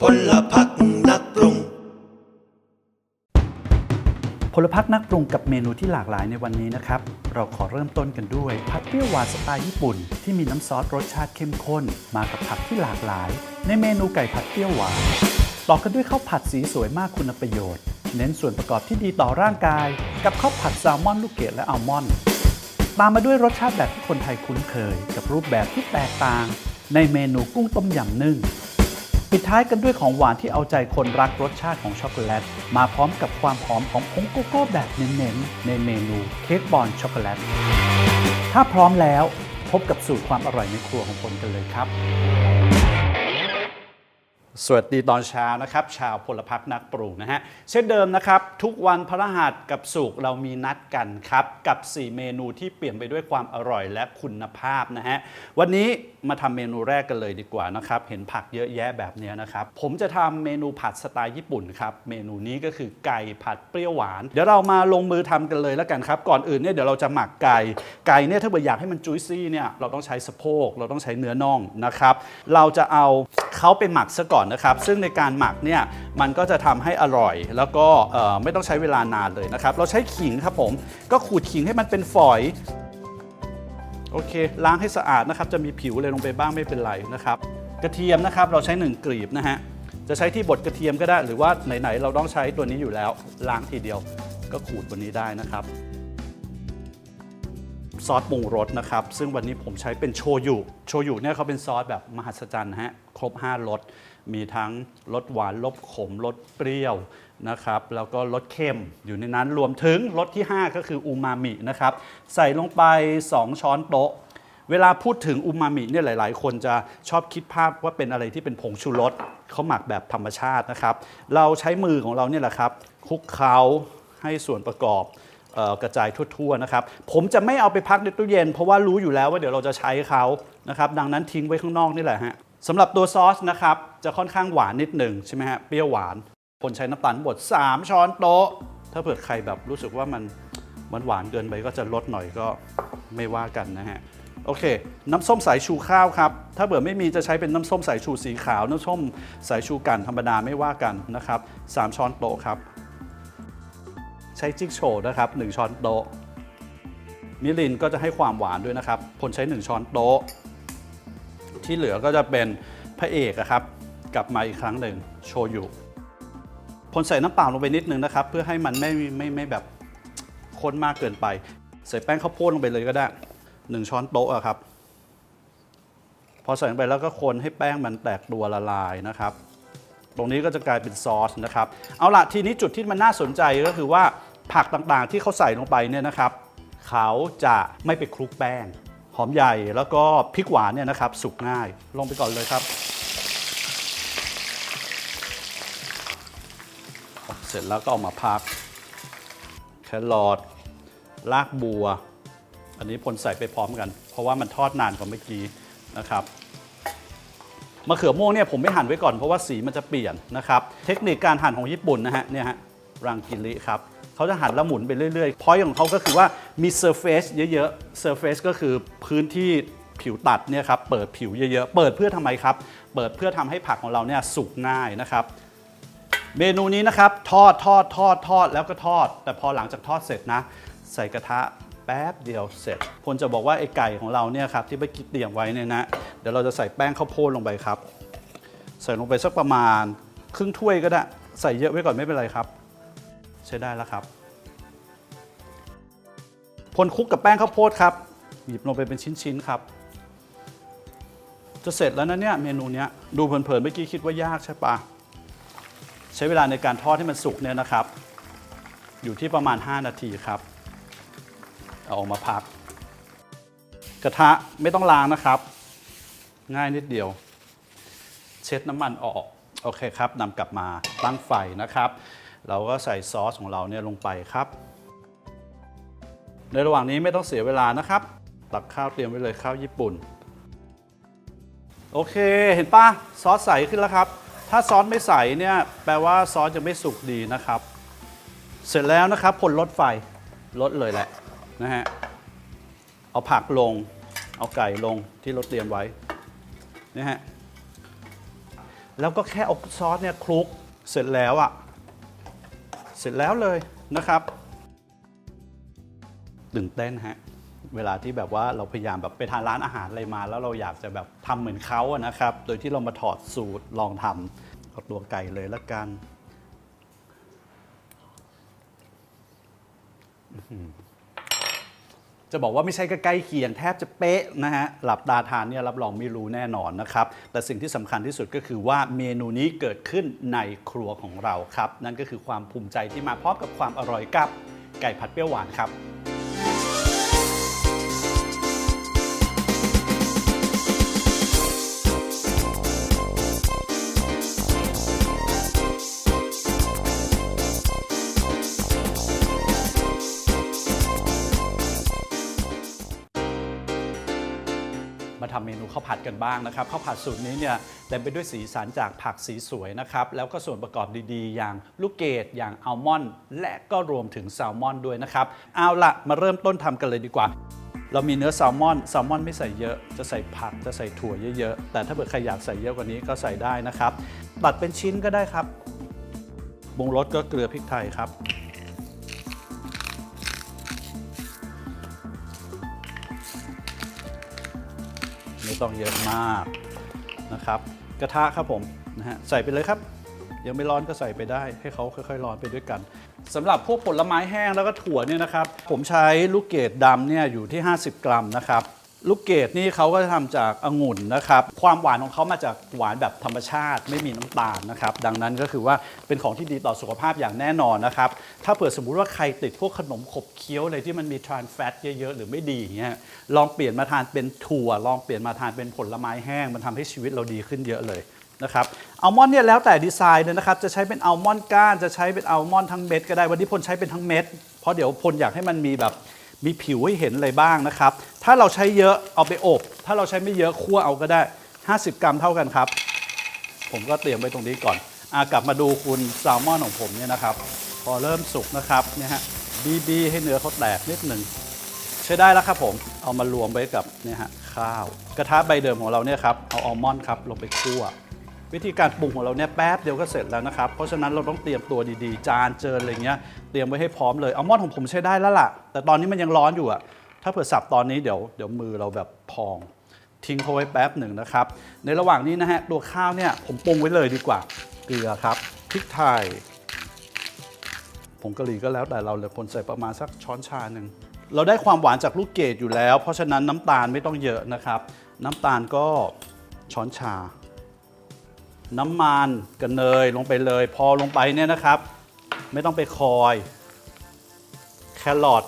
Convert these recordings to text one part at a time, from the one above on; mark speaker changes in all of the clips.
Speaker 1: พลพักนักปรุง
Speaker 2: พลพักนักปรุงกับเมนูที่หลากหลายในวันนี้นะครับ เราขอเริ่มต้นกันด้วยผัดเปรี้ยวหวานสไตล์ญี่ปุ่น ที่มีน้ำซอสรสชาติเข้มข้น มากับผักที่หลากหลาย ในเมนูไก่ผัดเปรี้ยวหวานต่อกันด้วยข้าวผัดสีสวยมากคุณประโยชน์ เน้นส่วนประกอบที่ดีต่อร่างกาย กับข้าวผัดแซลมอนลูกเกดและอัลมอนด์ ตามมาด้วยรสชาติแบบที่คนไทยคุ้นเคย กับรูปแบบที่แตกต่าง ในเมนูกุ้งต้มยำนึ่ง ปิดท้ายกันด้วยของหวานที่เอาใจคนรักรสชาติของช็อกโกแลต มาพร้อมกับความหอมของผงโกโก้แบบเน้นๆ ในเมนูเค้กบอลช็อกโกแลต ถ้าพร้อมแล้ว พบกับสูตรความอร่อยในครัวของคนกันเลยครับ สวัสดีตอนเช้านะครับ ชาวพลพักนักปรุงนะฮะเช่นเดิมนะครับ ทุกวันพระรหัสกับสุกเรามีนัดกันครับ กับ 4 เมนูที่เปลี่ยนไปด้วยความอร่อยและคุณภาพนะฮะวันนี้ มาทำเมนูแรกกันเลยดีกว่านะครับ เห็นผักเยอะแยะแบบนี้นะครับ ผมจะทำเมนูผัดสไตล์ญี่ปุ่นครับ เมนูนี้ก็คือไก่ผัดเปรี้ยวหวาน เดี๋ยวเรามาลงมือทำกันเลยแล้วกันครับ ก่อนอื่นเนี่ยเดี๋ยวเราจะหมักไก่ ไก่เนี่ยถ้าเกิดอยากให้มันจุยซี่เนี่ย เราต้องใช้สะโพก เราต้องใช้เนื้อน่องนะครับ เราจะเอาเขาไปหมักซะก่อนนะครับ ซึ่งในการหมักเนี่ย มันก็จะทำให้อร่อย แล้วก็ไม่ต้องใช้เวลานานเลยนะครับ เราใช้ขิงครับผม ก็ขูดขิงให้มันเป็นฝอย โอเค ล้างให้สะอาดนะครับ จะมีผิวอะไรลงไปบ้างไม่เป็นไรนะครับ กระเทียมนะครับเราใช้ 1กลีบนะฮะ จะใช้ที่บดกระเทียมก็ได้ หรือว่าไหนๆเราต้องใช้ตัวนี้อยู่แล้ว ล้างทีเดียวก็ขูดบนนี้ได้นะครับ ซอสปรุงรสนะครับ ซึ่งวันนี้ผมใช้เป็นโชยุโชยุเนี่ยเขาเป็นซอสแบบมหัศจรรย์นะฮะครบ 5รสมีทั้งรสหวานรสขมรสเปรี้ยวนะครับ แล้วก็รสเค็มอยู่ในนั้นรวมถึงรสที่ 5 ก็คืออูมามินะครับ ใส่ลงไป 2 ช้อนโต๊ะ เวลาพูดถึงอูมามิเนี่ยหลาย ๆ คนจะชอบคิดภาพว่าเป็นอะไรที่เป็นผงชูรสเขาหมักแบบธรรมชาตินะครับ เราใช้มือของเราเนี่ยแหละครับคลุกเคล้าให้ส่วนประกอบ กระจายทั่วๆนะครับผมจะไม่เอาไปพักในตู้เย็น เพราะว่ารู้อยู่แล้วว่าเดี๋ยวเราจะใช้เขานะครับดังนั้นทิ้งไว้ข้างนอกนี่แหละฮะสำหรับตัวซอสนะครับจะค่อนข้างหวานนิดหนึ่งใช่ไหมฮะเปรี้ยวหวานคนใช้น้ำตาลบด 3 ช้อนโต๊ะ ถ้าเผื่อใครแบบรู้สึกว่ามันมันหวานเกินไปก็จะลดหน่อยก็ไม่ว่ากันนะฮะโอเค น้ำส้มสายชูข้าวครับ ถ้าเผื่อไม่มีจะใช้เป็นน้ำส้มสายชูสีขาว น้ำส้มสายชูกันธรรมดาไม่ว่ากันนะครับสามช้อนโต๊ะครับ ใช้จิ๊กโชนะครับ 1 ช้อนโต๊ะ มิรินก็จะให้ความหวานด้วยนะครับ พลใช้ 1 ช้อนโต๊ะ ที่เหลือก็จะเป็นพระเอกครับ กลับมาอีกครั้งหนึ่งโชยุพลใส่น้ำเปล่าลงไปนิดนึงนะครับ เพื่อให้มันไม่ไม่ไม่แบบข้นมากเกินไป ใส่แป้งข้าวโพดลงไปเลยก็ได้ 1 ช้อนโต๊ะอะครับ พอใส่ลงไปแล้วก็คนให้แป้งมันแตกตัวละลายนะครับ ตรงนี้ก็จะกลายเป็นซอสนะครับ เอาละทีนี้จุดที่มันน่าสนใจก็คือว่าผักต่างๆที่เขาใส่ลงไปเนี่ยนะครับ เขาจะไม่ไปคลุกแป้ง หอมใหญ่แล้วก็พริกหวานเนี่ยนะครับ สุกง่าย ลงไปก่อนเลยครับ เสร็จแล้วก็เอามาพัก แครอทรากบัว อันนี้พลใส่ไปพร้อมกัน เพราะว่ามันทอดนานกว่าเมื่อกี้นะครับ มะเขือม่วงเนี่ยผมไม่หั่นไว้ก่อนเพราะว่าสีมันจะเปลี่ยนนะครับ เทคนิคการหั่นของญี่ปุ่นนะฮะเนี่ยฮะรังกิริครับเขาจะหั่นแล้วหมุนไปเรื่อยๆพอยของเขาก็คือว่ามีเซอร์เฟซเยอะๆเซอร์เฟซก็คือพื้นที่ผิวตัดเนี่ยครับเปิดผิวเยอะๆ เปิดเพื่อทำไมครับ เปิดเพื่อทำให้ผักของเราเนี่ยสุกง่ายนะครับเมนูนี้นะครับทอดทอดทอดทอดแล้วก็ทอด แต่พอหลังจากทอดเสร็จนะ ใส่กระทะ แป๊บเดียวเสร็จพลจะบอกว่าไอ้ไก่ของเราเนี่ยครับที่ไปกิดเตรียมไว้เนี่ยนะ เดี๋ยวเราจะใส่แป้งข้าวโพดลงไปครับ ใส่ลงไปสักประมาณ ครึ่งถ้วยก็ได้ ใส่เยอะไว้ก่อนไม่เป็นไรครับ ใช้ได้แล้วครับ พลคลุกกับแป้งข้าวโพดครับ หยิบลงไปเป็นชิ้นๆครับ จะเสร็จแล้วนะเนี่ยเมนูเนี้ยดูเผินๆเมื่อกี้คิดว่ายากใช่ปะใช้เวลาในการทอดให้มันสุกเนี่ยนะครับ อยู่ที่ประมาณ 5 นาทีครับ เอาออกมาพัก กระทะไม่ต้องล้างนะครับ ง่ายนิดเดียว เช็ดน้ำมันออก โอเคครับนำกลับมาตั้งไฟนะครับ เราก็ใส่ซอสของเราเนี่ยลงไปครับ ในระหว่างนี้ไม่ต้องเสียเวลานะครับ ตักข้าวเตรียมไว้เลยข้าวญี่ปุ่น โอเคเห็นปะซอสใสขึ้นแล้วครับ ถ้าซอสไม่ใสเนี่ยแปลว่าซอสจะไม่สุกดีนะครับ เสร็จแล้วนะครับผลลดไฟลดเลยแหละ นะฮะ เอาผักลง เอาไก่ลงที่เราเตรียมไว้นะฮะ แล้วก็แค่เอาซอสเนี่ยคลุกเสร็จแล้วอะ่ะ เสร็จแล้วเลยนะครับ ตื่นเต้นฮะ เวลาที่แบบว่าเราพยายามแบบไปทานร้านอาหารอะไรมา แล้วเราอยากจะแบบทำเหมือนเขาอะนะครับ โดยที่เรามาถอดสูตรลองทำเอาตัวไก่เลยละกัน จะบอกว่าไม่ใช่ก็ใกล้เคียงแทบจะเป๊ะนะฮะหลับตาทานเนี่ยรับรองไม่รู้แน่นอนนะครับแต่สิ่งที่สำคัญที่สุดก็คือว่าเมนูนี้เกิดขึ้นในครัวของเราครับ นั่นก็คือความภูมิใจที่มาพร้อมกับความอร่อยกับไก่ผัดเปรี้ยวหวานครับ มาทำเมนูข้าวผัดกันบ้างนะครับข้าวผัดสูตรนี้เนี่ยเต็มไปด้วยสีสันจากผักสีสวยนะครับแล้วก็ส่วนประกอบดีๆ อย่างลูกเกดอย่างอัลมอนด์และก็รวมถึงแซลมอนด้วยนะครับเอาละมาเริ่มต้นทำกันเลยดีกว่าเรามีเนื้อแซลมอนแซลมอนไม่ใส่เยอะ จะใส่ผักจะใส่ถั่วเยอะๆ แต่ถ้าเกิดใครอยากใส่เยอะกว่านี้ก็ใส่ได้นะครับ ตัดเป็นชิ้นก็ได้ครับปรุงรสก็เกลือพริกไทยครับ ไม่ต้องเยอะมากนะครับ กระทะครับผมนะฮะใส่ไปเลยครับ ยังไม่ร้อนก็ใส่ไปได้ให้เขาค่อยๆร้อนไปด้วยกันสำหรับพวกผลไม้แห้งแล้วก็ถั่วเนี่ยนะครับ ผมใช้ลูกเกดดำเนี่ยอยู่ที่ 50 กรัมนะครับ ลูกเกดนี่เขาก็ทำจากองุ่นนะครับ ความหวานของเขามาจากหวานแบบธรรมชาติไม่มีน้ำตาลนะครับ ดังนั้นก็คือว่าเป็นของที่ดีต่อสุขภาพอย่างแน่นอนนะครับ ถ้าเผื่อสมมุติว่าใครติดพวกขนมขบเคี้ยวอะไรที่มันมีทรานแฟตเยอะๆ หรือไม่ดีอย่างเงี้ยลองเปลี่ยนมาทานเป็นถั่ว ลองเปลี่ยนมาทานเป็นผลไม้แห้ง มันทำให้ชีวิตเราดีขึ้นเยอะเลยนะครับอัลมอนด์เนี่ยแล้วแต่ดีไซน์เลยนะครับจะใช้เป็นอัลมอนด์ก้านจะใช้เป็นอัลมอนด์ทั้งเม็ดก็ได้วันนี้พลใช้เป็นทั้งเม็ดเพราะเดี๋ยวพลอยากให้มันมีแบบ มีผิวให้เห็นอะไรบ้างนะครับ ถ้าเราใช้เยอะเอาไปอบ ถ้าเราใช้ไม่เยอะคั่วเอาก็ได้ 50 กรัมเท่ากันครับ ผมก็เตรียมไว้ตรงนี้ก่อนอากลับมาดูคุณแซลมอนของผมเนี่ยนะครับ พอเริ่มสุกนะครับเนี่ยฮะบีบีให้เนื้อเขาแตกนิดหนึ่งใช้ได้แล้วครับผมเอามารวมไว้กับเนี่ยฮะข้าว กระทะใบเดิมของเราเนี่ยครับเอาอัลมอนด์ครับลงไปคั่ว วิธีการปรุงของเราเนี่ยแป๊บเดียวก็เสร็จแล้วนะครับ เพราะฉะนั้นเราต้องเตรียมตัวดีๆ จานเจิญอะไรเงี้ยเตรียมไว้ให้พร้อมเลยอัลมอนด์ของผมใช้ได้แล้วล่ะ แต่ตอนนี้มันยังร้อนอยู่อะถ้าเผื่อสับตอนนี้เดี๋ยวเดี๋ยวมือเราแบบพอง ทิ้งเขาไว้แป๊บหนึ่งนะครับ ในระหว่างนี้นะฮะตัวข้าวเนี่ยผมปรุงไว้เลยดีกว่าเกลือครับพริกไทยผงกะหรี่ก็แล้วแต่เราเลยคนใส่ประมาณสักช้อนชาหนึ่งเราได้ความหวานจากลูกเกดอยู่แล้ว เพราะฉะนั้นน้ำตาลไม่ต้องเยอะนะครับ น้ำตาลก็ช้อนชา น้ำมันกับเนยลงไปเลย พอลงไปเนี่ยนะครับ ไม่ต้องไปคอย แครอท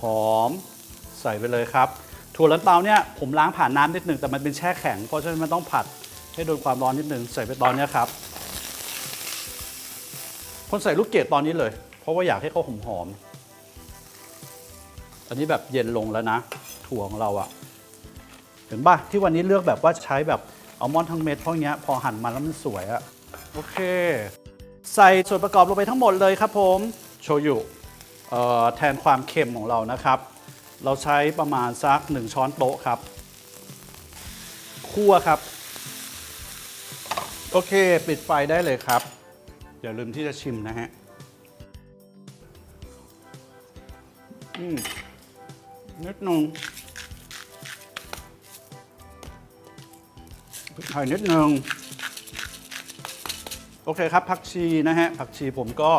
Speaker 2: หอม ใส่ไปเลยครับถั่วลันเตาเนี่ยผมล้างผ่านน้ำนิดหนึ่งแต่มันเป็นแช่แข็งเพราะฉะนั้นมันต้องผัดให้โดนความร้อนนิดหนึ่งใส่ไปตอนนี้ครับคนใส่ลูกเกดตอนนี้เลย เพราะว่าอยากให้เขาหอมหอมอันนี้แบบเย็นลงแล้วนะ ถั่วของเราอะเห็นป่ะที่วันนี้เลือกแบบว่าใช้แบบ อัลมอนด์ทั้งเม็ดเพราะอย่างเงี้ยพอหั่นมาแล้วมันสวยอะโอเค ใส่ส่วนประกอบลงไปทั้งหมดเลยครับผมโชยุเอ่อแทนความเค็มของเรานะครับ เราใช้ประมาณสักหนึ่งช้อนโต๊ะครับคั่วครับ โอเค ปิดไฟได้เลยครับ อย่าลืมที่จะชิมนะฮะอืมนิดนึง พริกไทยนิดนึง โอเคครับผักชีนะฮะผักชีผมก็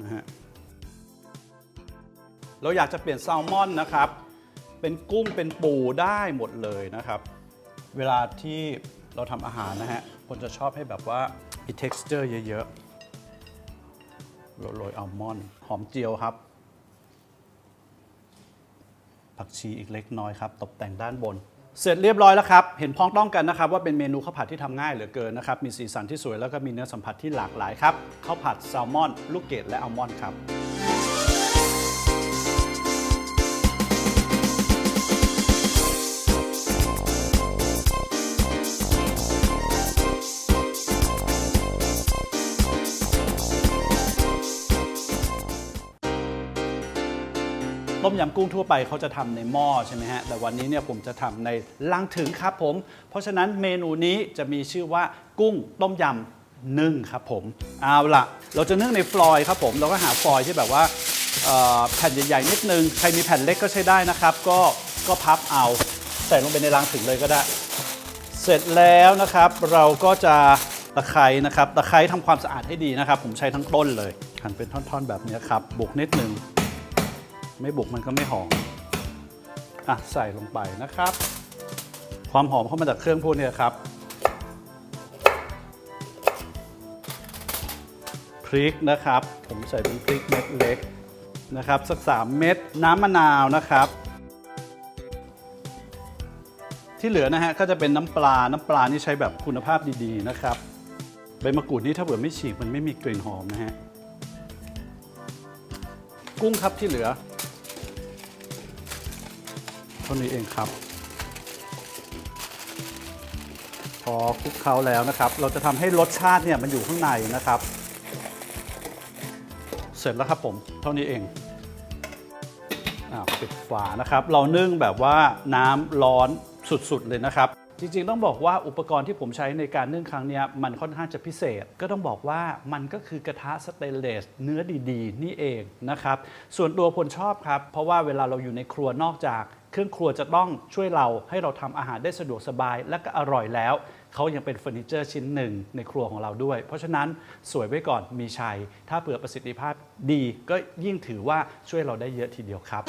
Speaker 2: นะฮะเราอยากจะเปลี่ยนแซลมอนนะครับ เป็นกุ้งเป็นปูได้หมดเลยนะครับ เวลาที่เราทำอาหารนะฮะคนจะชอบให้แบบว่ามี texture เยอะๆโรยอัลมอนด์หอมเจียวครับ ผักชีอีกเล็กน้อยครับ ตกแต่งด้านบน เสร็จเรียบร้อยแล้วครับ เห็นพ้องต้องกันนะครับว่าเป็นเมนูข้าวผัดที่ทำง่ายเหลือเกินนะครับ มีสีสันที่สวยแล้วก็มีเนื้อสัมผัสที่หลากหลายครับ ข้าวผัดแซลมอน ลูกเกดและอัลมอนด์ครับ มยำกุ้งทั่วไปเขาจะทำในหม้อใช่ไหมฮะ แต่วันนี้เนี่ยผมจะทำในลังถึงครับผม เพราะฉะนั้นเมนูนี้จะมีชื่อว่ากุ้งต้มยำนึ่งครับผม เอาละเราจะนึ่งในฟลอยล์ครับผม เราก็หาฟลอยล์ที่แบบว่าแผ่นใหญ่ๆนิดนึง ใครมีแผ่นเล็กก็ใช้ได้นะครับ ก็ก็พับเอาใส่ลงไปในลังถึงเลยก็ได้ เสร็จแล้วนะครับ เราก็จะตะไคร้นะครับ ตะไคร้ทำความสะอาดให้ดีนะครับ ผมใช้ทั้งต้นเลยหั่นเป็นท่อนๆแบบนี้ครับ บุกนิดนึง ไม่บุกมันก็ไม่หอมอะใส่ลงไปนะครับ ความหอมเข้ามาจากเครื่องพวกนี้ครับพริกนะครับ ผมใส่เป็นพริกเม็ดเล็กนะครับ สัก 3 เม็ดน้ำมะนาวนะครับ ที่เหลือนะฮะก็จะเป็นน้ำปลาน้ำปลานี่ใช้แบบคุณภาพดีๆนะครับใบมะกรูดนี่ถ้าเผื่อไม่ฉีกมันไม่มีกลิ่นหอมนะฮะกุ้งครับที่เหลือ เท่านี้เองครับ พอคลุกเคล้าแล้วนะครับ เราจะทำให้รสชาติเนี่ยมันอยู่ข้างในนะครับ เสร็จแล้วครับผม เท่านี้เองอปิดฝานะครับ เรานึ่งแบบว่าน้ำร้อนสุดๆเลยนะครับ จริงๆ ต้องบอกว่าอุปกรณ์ที่ผมใช้ในการนึ่งครั้งนี้มันค่อนข้างจะพิเศษ ก็ต้องบอกว่ามันก็คือกระทะสเตนเลสเนื้อดีๆ นี่เองนะครับ ส่วนตัวพลชอบครับ เพราะว่าเวลาเราอยู่ในครัวนอกจากเครื่องครัวจะต้องช่วยเราให้เราทำอาหารได้สะดวกสบายและก็อร่อยแล้ว เขายังเป็นเฟอร์นิเจอร์ชิ้นหนึ่งในครัวของเราด้วย เพราะฉะนั้นสวยไว้ก่อนมีชัย ถ้าเผื่อประสิทธิภาพดีก็ยิ่งถือว่าช่วยเราได้เยอะทีเดียวครับ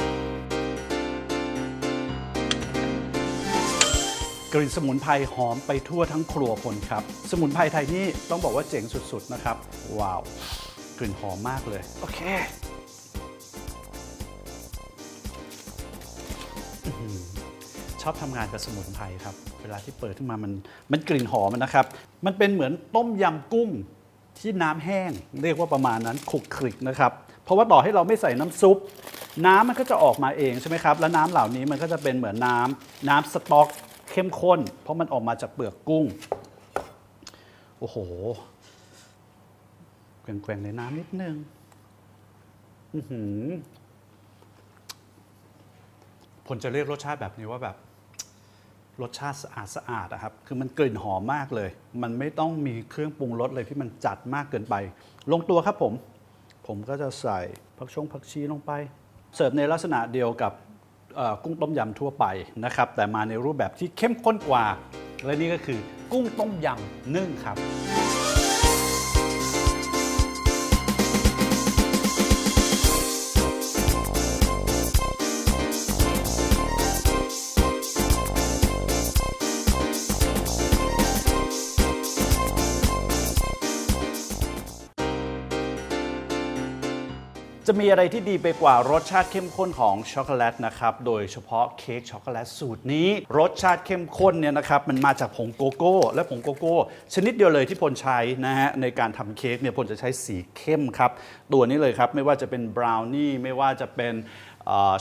Speaker 2: กลิ่นสมุนไพรหอมไปทั่วทั้งครัวคนครับ สมุนไพรไทยนี่ต้องบอกว่าเจ๋งสุดๆนะครับ ว้าว กลิ่นหอมมากเลย โอเคชอบทำงานกับสมุนไพรครับ เวลาที่เปิดขึ้นมามันมันกลิ่นหอมนะครับ มันเป็นเหมือนต้มยำกุ้งที่น้ำแห้ง เรียกว่าประมาณนั้นคลุกคลิกนะครับ เพราะว่าต่อให้เราไม่ใส่น้ำซุป น้ำมันก็จะออกมาเองใช่ไหมครับ แล้วน้ำเหล่านี้มันก็จะเป็นเหมือนน้ำน้ำสต๊อก เข้มข้น เพราะมันออกมาจากเปลือกกุ้ง โอ้โหแกว่งๆในน้ำนิดนึงอือหือผมจะเรียกรสชาติแบบนี้ว่าแบบ รสชาติสะอาดสะอาดนะครับ คือมันกลิ่นหอมมากเลย มันไม่ต้องมีเครื่องปรุงรสเลยที่มันจัดมากเกินไป ลงตัวครับผม ผมก็จะใส่ผักชงผักชีลงไป เสิร์ฟในลักษณะเดียวกับ กุ้งต้มยำทั่วไปนะครับ แต่มาในรูปแบบที่เข้มข้นกว่า และนี่ก็คือกุ้งต้มยำนึ่งครับ จะมีอะไรที่ดีไปกว่ารสชาติเข้มข้นของช็อกโกแลตนะครับ โดยเฉพาะเค้กช็อกโกแลตสูตรนี้ รสชาติเข้มข้นเนี่ยนะครับมันมาจากผงโกโก้ และผงโกโก้ ชนิดเดียวเลยที่พลใช้นะฮะในการทำเค้กเนี่ยพลจะใช้สีเข้มครับ ตัวนี้เลยครับ ไม่ว่าจะเป็นบราวนี่ไม่ว่าจะเป็น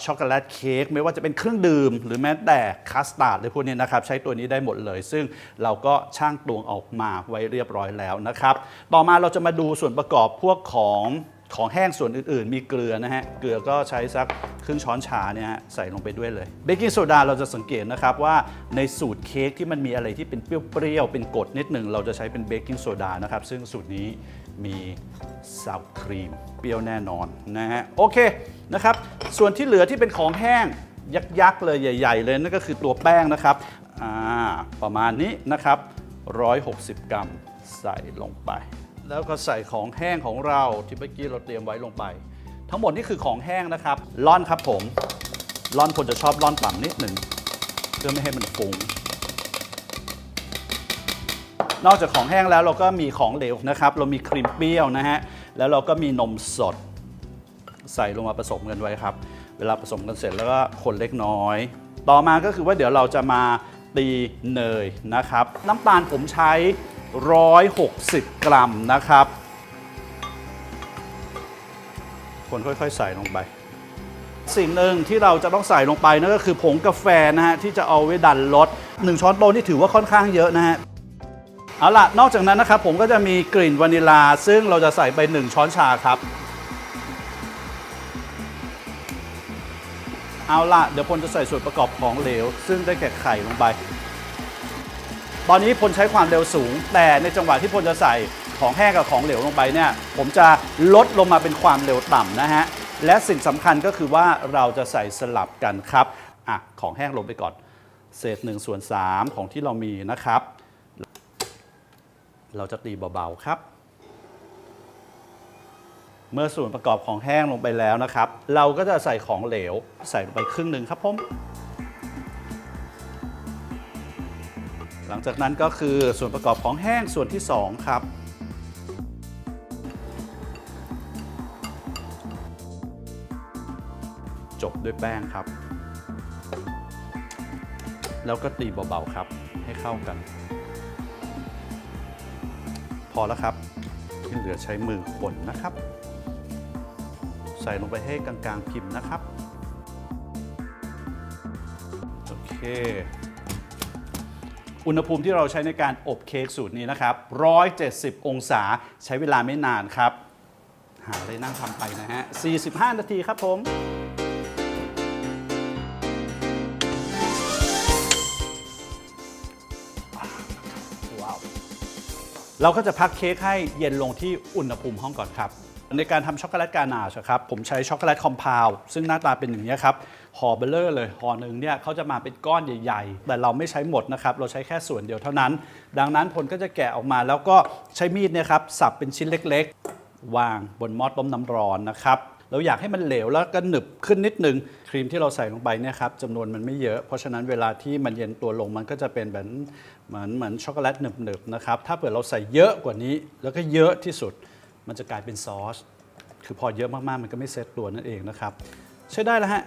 Speaker 2: ช็อกโกแลตเค้กไม่ว่าจะเป็นเครื่องดื่ม หรือแม้แต่คัสตาร์ดเลยพวกนี้นะครับ ใช้ตัวนี้ได้หมดเลย ซึ่งเราก็ช่างตวงออกมาไว้เรียบร้อยแล้วนะครับ ต่อมาเราจะมาดูส่วนประกอบพวกของ ของแห้งส่วนอื่นๆ มีเกลือนะฮะ เกลือก็ใช้สักครึ่งช้อนชาเนี่ยฮะใส่ลงไปด้วยเลยเบกกิ้งโซดาเราจะสังเกตนะครับว่าในสูตรเค้กที่มันมีอะไรที่เป็นเปรี้ยวๆ เป็นกรดนิดหนึ่งเราจะใช้เป็นเบกกิ้งโซดานะครับ ซึ่งสูตรนี้มีซาวครีม เปรี้ยวแน่นอนนะฮะโอเคนะครับ ส่วนที่เหลือที่เป็นของแห้งยักษ์ๆเลยใหญ่ ๆ เลยนั่นก็คือตัวแป้งนะครับประมาณนี้นะครับ 160 กรัมใส่ลงไป แล้วก็ใส่ของแห้งของเราที่เมื่อกี้เราเตรียมไว้ลงไป ทั้งหมดนี่คือของแห้งนะครับร่อนครับผมร่อนคนจะชอบร่อนต่ำนิดหนึ่งเพื่อไม่ให้มันฟุ้งนอกจากของแห้งแล้วเราก็มีของเหลวนะครับ เรามีครีมเปรี้ยวนะฮะแล้วเราก็มีนมสด ใส่ลงมาผสมกันไว้ครับ เวลาผสมกันเสร็จแล้วก็คนเล็กน้อย ต่อมาก็คือว่าเดี๋ยวเราจะมาตีเนยนะครับ น้ำตาลผมใช้ 160 กรัมนะครับ คนค่อยๆใส่ลงไป สิ่งหนึ่งที่เราจะต้องใส่ลงไปนั่นก็คือผงกาแฟนะฮะที่จะเอาไว้ดันรส1 ช้อนโต๊ะนี่ถือว่าค่อนข้างเยอะนะฮะเอาล่ะ นอกจากนั้นนะครับผมก็จะมีกลิ่นวานิลา ซึ่งเราจะใส่ไป 1 ช้อนชาครับ เอาล่ะ เดี๋ยวพลจะใส่ส่วนประกอบของเหลว ซึ่งได้แก่ไข่ลงไป ตอนนี้พลใช้ความเร็วสูง แต่ในจังหวะที่พลจะใส่ของแห้งกับของเหลวลงไปเนี่ยผมจะลดลงมาเป็นความเร็วต่ำนะฮะและสิ่งสำคัญก็คือว่าเราจะใส่สลับกันครับอะของแห้งลงไปก่อน เศษ1ส่วน3ของที่เรามีนะครับ เราจะตีเบาๆครับ เมื่อส่วนประกอบของแห้งลงไปแล้วนะครับ เราก็จะใส่ของเหลว ใส่ลงไปครึ่งหนึ่งครับผม ลังจากนั้นก็คือส่วนประกอบของแห้งส่วนที่ 2 ครับ จบด้วยแป้งครับ แล้วก็ตีเบาๆครับให้เข้ากัน พอแล้วครับ ที่เหลือใช้มือคนนะครับ ใส่ลงไปให้กลางๆพิมพ์นะครับ โอเค อุณหภูมิที่เราใช้ในการอบเค้กสูตรนี้นะครับ 170 องศาใช้เวลาไม่นานครับ หาเลยนั่งทำไปนะฮะ 45 นาทีครับผมว้าวเราก็จะพักเค้กให้เย็นลงที่อุณหภูมิห้องก่อนครับ ในการทำช็อกโกแลตกานาชอะครับผมใช้ช็อกโกแลตคอมเพลซึ่งหน้าตาเป็นอย่างนี้ครับ ห่อเบลเลอร์เลยห่อหนึ่งเนี่ยเขาจะมาเป็นก้อนใหญ่ ๆ แต่เราไม่ใช้หมดนะครับเราใช้แค่ส่วนเดียวเท่านั้น ดังนั้นผลก็จะแกะออกมาแล้วก็ใช้มีดเนี่ยครับสับเป็นชิ้นเล็กๆ วางบนหม้อต้มน้ำร้อนนะครับเราอยากให้มันเหลวแล้วก็หนึบขึ้นนิดนึงครีมที่เราใส่ลงไปเนี่ยครับจำนวนมันไม่เยอะ เพราะฉะนั้นเวลาที่มันเย็นตัวลงมันก็จะเป็นแบบเหมือนเหมือนช็อกโกแลตหนึบๆนะครับถ้าเผื่อเราใส่เยอะกว่านี้ แล้วก็เยอะที่สุดมันจะกลายเป็นซอสคือพอเยอะมากๆมันก็ไม่เซ็ตตัวนั่นเองนะครับใช้ได้แล้วฮะ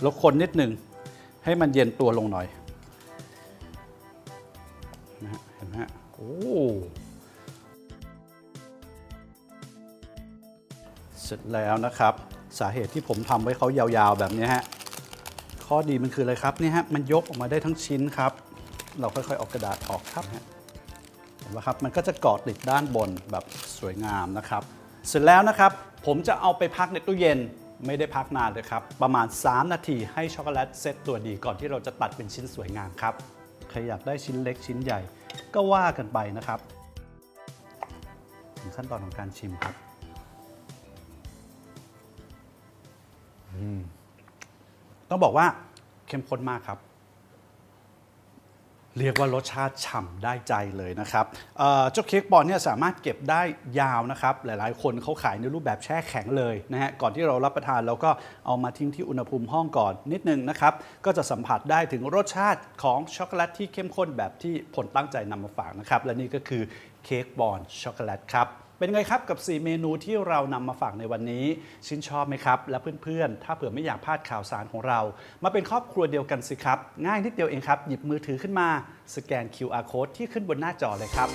Speaker 2: เราคนนิดหนึ่งให้มันเย็นตัวลงหน่อยนะฮะเห็นไหมฮะโอ้เสร็จแล้วนะครับ สาเหตุที่ผมทำไว้เขายาวๆแบบนี้ฮะข้อดีมันคืออะไรครับนี่ฮะมันยกออกมาได้ทั้งชิ้นครับ เราค่อยๆเออกกระดาษออกครับเห็นไหมครับมันก็จะเกาะติดด้านบนแบบสวยงามนะครับ เสร็จแล้วนะครับ ผมจะเอาไปพักในตู้เย็น ไม่ได้พักนานเลยครับ ประมาณ 3 นาทีให้ช็อกโกแลตเซตตัวดีก่อนที่เราจะตัดเป็นชิ้นสวยงามครับใครอยากได้ชิ้นเล็กชิ้นใหญ่ก็ว่ากันไปนะครับ ถึงขั้นตอนของการชิมครับต้องบอกว่าเข้มข้นมากครับ เรียกว่ารสชาติฉ่ำได้ใจเลยนะครับเจ้าเค้กบอลเนี่ยสามารถเก็บได้ยาวนะครับ หลายๆ คนเขาขายในรูปแบบแช่แข็งเลยนะฮะก่อนที่เรารับประทานเราก็เอามาทิ้งที่อุณหภูมิห้องก่อนนิดนึงนะครับ ก็จะสัมผัสได้ถึงรสชาติของช็อกโกแลตที่เข้มข้นแบบที่ผลตั้งใจนำมาฝากนะครับ และนี่ก็คือเค้กบอลช็อกโกแลตครับ เป็นไงครับกับ 4 เมนูที่เรานำมาฝากในวันนี้ ชื่นชอบไหมครับ และเพื่อนๆ ถ้าเผื่อไม่อยากพลาดข่าวสารของเรา มาเป็นครอบครัวเดียวกันสิครับ ง่ายนิดเดียวเองครับ หยิบมือถือขึ้นมา สแกน QR code ที่ขึ้นบนหน้าจอเลยครับ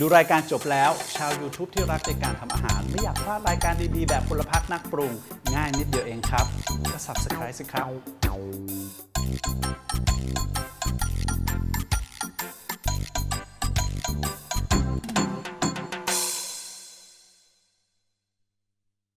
Speaker 2: ดูรายการจบแล้ว ชาว YouTube ที่รักในการทำอาหาร ไม่อยากพลาดรายการดีๆ แบบพลพักนักปรุง ง่ายนิดเดียวเองครับ ก็ subscribe สิครับ